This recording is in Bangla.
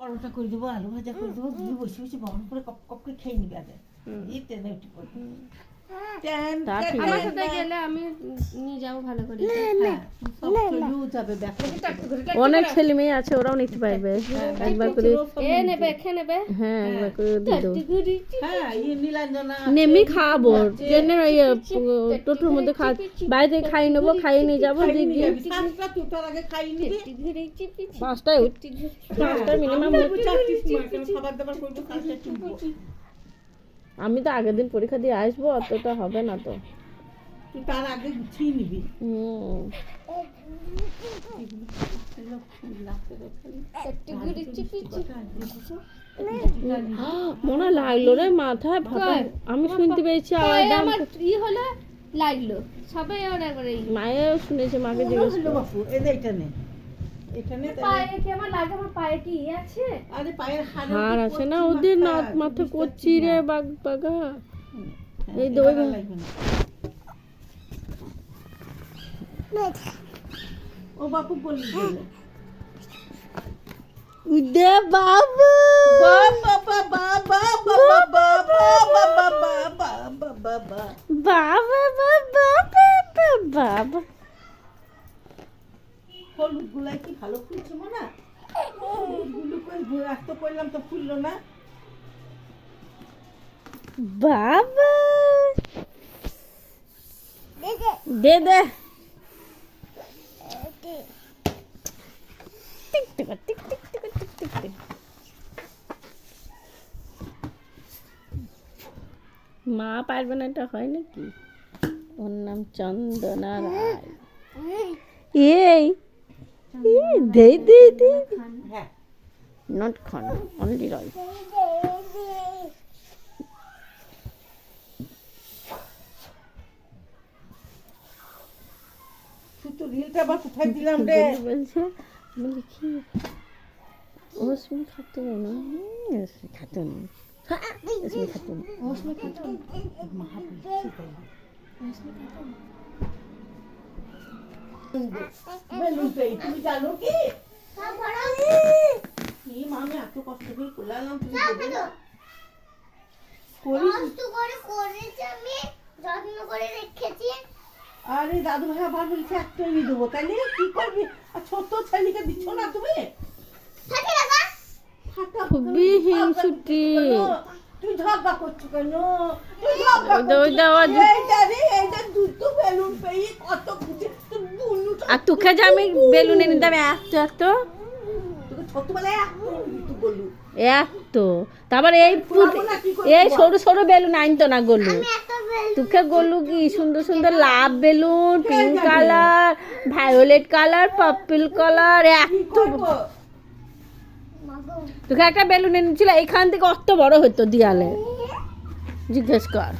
পরোটা করে দেবো আলু ভাজা করে দেবো বসে বসে বহন করে কপ কপ করে খেয়ে নিবে আগে। এই তেলে উঠে পড়বে অনেক ছেলে মেয়ে আছে ওরাও নিতে পারবে। হ্যাঁ, একবার করে নেমে খাব টোটোর মধ্যে বাড়িতে খাই নেব খাইয়ে নিয়ে যাব পাঁচটায় পাঁচটায় মিনিমাম আমি তো আগের দিন পরীক্ষা দিয়ে আসব অতটা হবে না তো। তুই তার আগে গুছিয়ে নিবি। হুম। মনে লাগল রে মাথায় ফাটা আমি শুনতে পেয়েছি লাগল। সবাই ই। শুনেছে মাকে জিজ্ঞেস হলো বাপু এটা নে। এখানে পায়ে কি আমার লাগে আমার পায়ে কি ই আছে? আরে পায়ের হাড়ে হার আছে না? ওদের নাক মাথা করছি রে বাগ বাগা এই দই ও বাপু বলি উদে বাবু। বাবা বাবা বাবা বাবা হলুদ গুলাই কি ভালো ফুলছে মনা? হলুদগুলো রাখতে করলাম তো ফুললো না। বাবা! দে দে। টিক টিক টিক টিক টিক টিক টিক টিক। মা পারবে না এটা হয় নাকি? ওর নাম চন্দনা রায়। এই They did it. Not Khan, only Roy. বলছে? বলি কি? ওসমি খাতুন ওসমি খাতুন ওসমি খাতুন খাতুন বেলুন পেয়ে তুমি জানো কি? কি মা আমি এত কষ্ট করে করলাম তুমি দেবে না করিস কষ্ট করে করেছি আমি যত্ন করে রেখেছি। আরে দাদু ভাই আবার বলছে একটা নিয়ে দেবো তাইলে কি করবি? আর ছোট ছেলেকে দিচ্ছ না তুমি? খুবই হিংসুটি তুই ঝগড়া করছ কেন? তুই ঝগড়া। এইটা রে এইটা দুটো বেলুন পেয়ে কত আর তোকে যে আমি বেলুন এনে দেবে এত এত। ছোটবেলায় এত তারপরে এই এই সরু সরু বেলুন আনতো না গলু। এত বেল তোকে গলু কি? সুন্দর সুন্দর love balloon pink colour violet colour purple colour এত। তোকে একটা বেলুন এনেছিল এইখান থেকে অত বড় হতো দিয়ালে। জিজ্ঞেস কর।